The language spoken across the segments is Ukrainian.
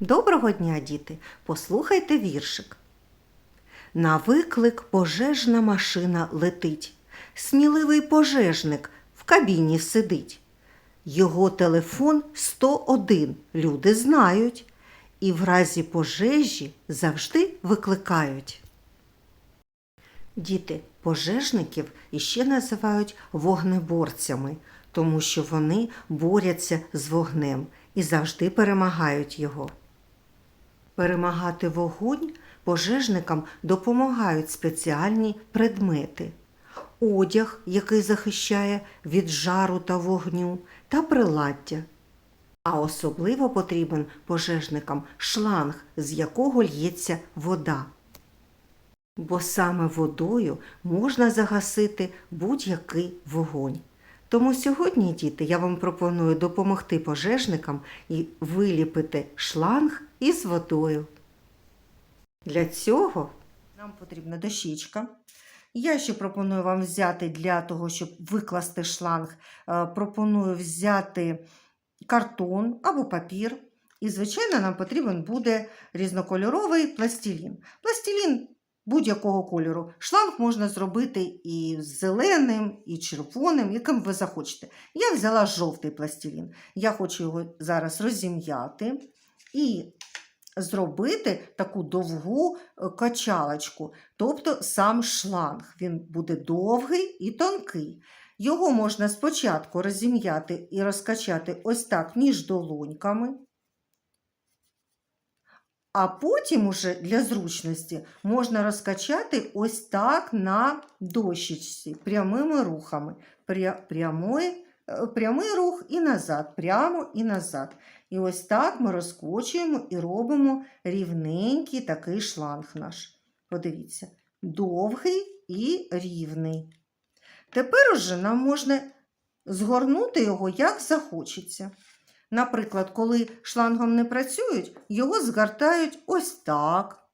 Доброго дня, діти! Послухайте віршик. На виклик пожежна машина летить. Сміливий пожежник в кабіні сидить. Його телефон 101 люди знають і в разі пожежі завжди викликають. Діти пожежників іще називають вогнеборцями, тому що вони борються з вогнем і завжди перемагають його. Перемагати вогонь пожежникам допомагають спеціальні предмети. Одяг, який захищає від жару та вогню, та приладдя. А особливо потрібен пожежникам шланг, з якого лється вода. Бо саме водою можна загасити будь-який вогонь. Тому сьогодні, діти, я вам пропоную допомогти пожежникам і виліпити шланг із водою. Для цього нам потрібна дощечка. Я ще пропоную вам взяти для того, щоб викласти шланг, е, пропоную взяти картон або папір. І, звичайно, нам потрібен буде різнокольоровий пластилін. Пластилін будь-якого кольору. Шланг можна зробити і зеленим, і червоним, яким ви захочете. Я взяла жовтий пластилін. Я хочу його зараз розім'яти і зробити таку довгу е, качалочку, тобто сам шланг. Він буде довгий і тонкий. Його можна спочатку розім'яти і розкачати ось так між долоньками. А потім уже для зручності можна розкачати ось так на дощечці прямими рухами. Прямий, е, прямий рух і назад, прямо і назад. І ось так ми розкочуємо і робимо рівненький такий шланг наш. Подивіться, довгий і рівний. Тепер уже нам можна згорнути його як захочеться. Наприклад, коли шлангом не працюють, його згортають ось так.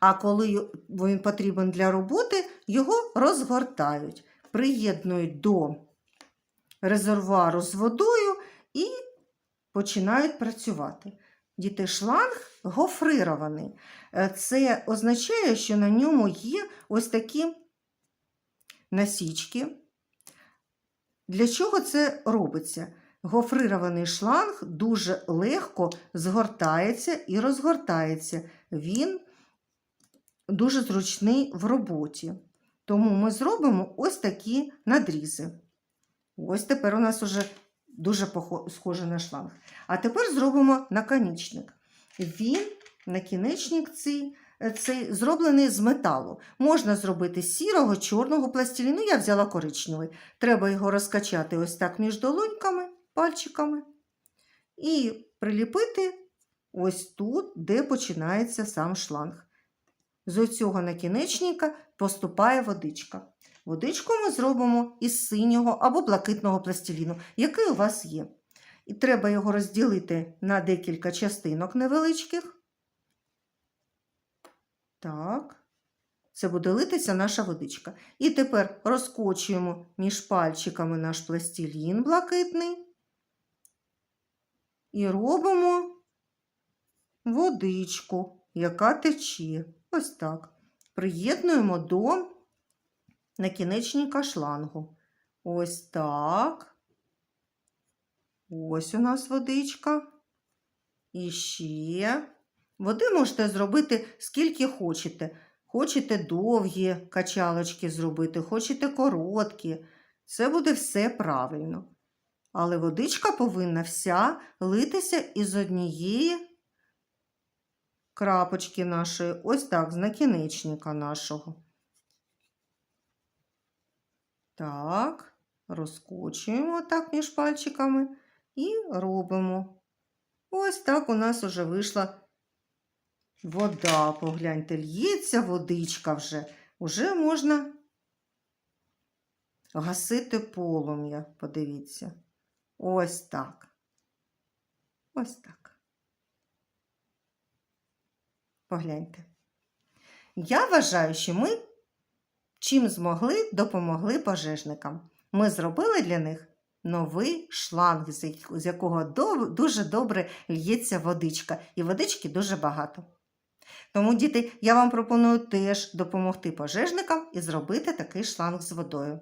А коли він потрібен для роботи, його розгортають, приєднують до резервуару з водою і починають працювати. Діти, шланг гофрирований. Е, Це означає, що на ньому є ось такі насічки. Для чого це робиться? Гофрирований шланг дуже легко згортається і розгортається. Він дуже зручний в роботі. Тому ми зробимо ось такі надрізи. Ось тепер у нас уже дуже схоже на шланг. А тепер зробимо наконечник. Він, накінечник цей, цей зроблений з металу. Можна зробити з сірого, чорного пластиліну. Я взяла коричневий. Треба його розкачати ось так між долоньками, пальчиками. І приліпити ось тут, де починається сам шланг. З оцього накінечника поступає водичка. Водичку ми зробимо із синього або блакитного пластиліну, який у вас є. І треба його розділити на декілька частинок невеличких. Так. Це буде литися наша водичка. І тепер розкочуємо між пальчиками наш пластилін блакитний. І робимо водичку, яка тече. Ось так. Приєднуємо до накінечника шлангу. Ось так. Ось у нас водичка. І ще. Води можете зробити скільки хочете. Хочете довгі качалочки зробити, хочете короткі. Це буде все правильно. Але водичка повинна вся литися із однієї крапочки нашої, ось так, з накінечника нашого. Так, розкочуємо так між пальчиками і робимо. Ось так у нас уже вийшла вода. Погляньте, л'ється водичка вже. Уже можна гасити полум'я. Подивіться. Ось так. Ось так. Погляньте. Я вважаю, що ми чим змогли, допомогли пожежникам. Ми зробили для них новий шланг, з якого дуже добре л'ється водичка, і водички дуже багато. Тому, діти, я вам пропоную теж допомогти пожежникам і зробити такий шланг з водою.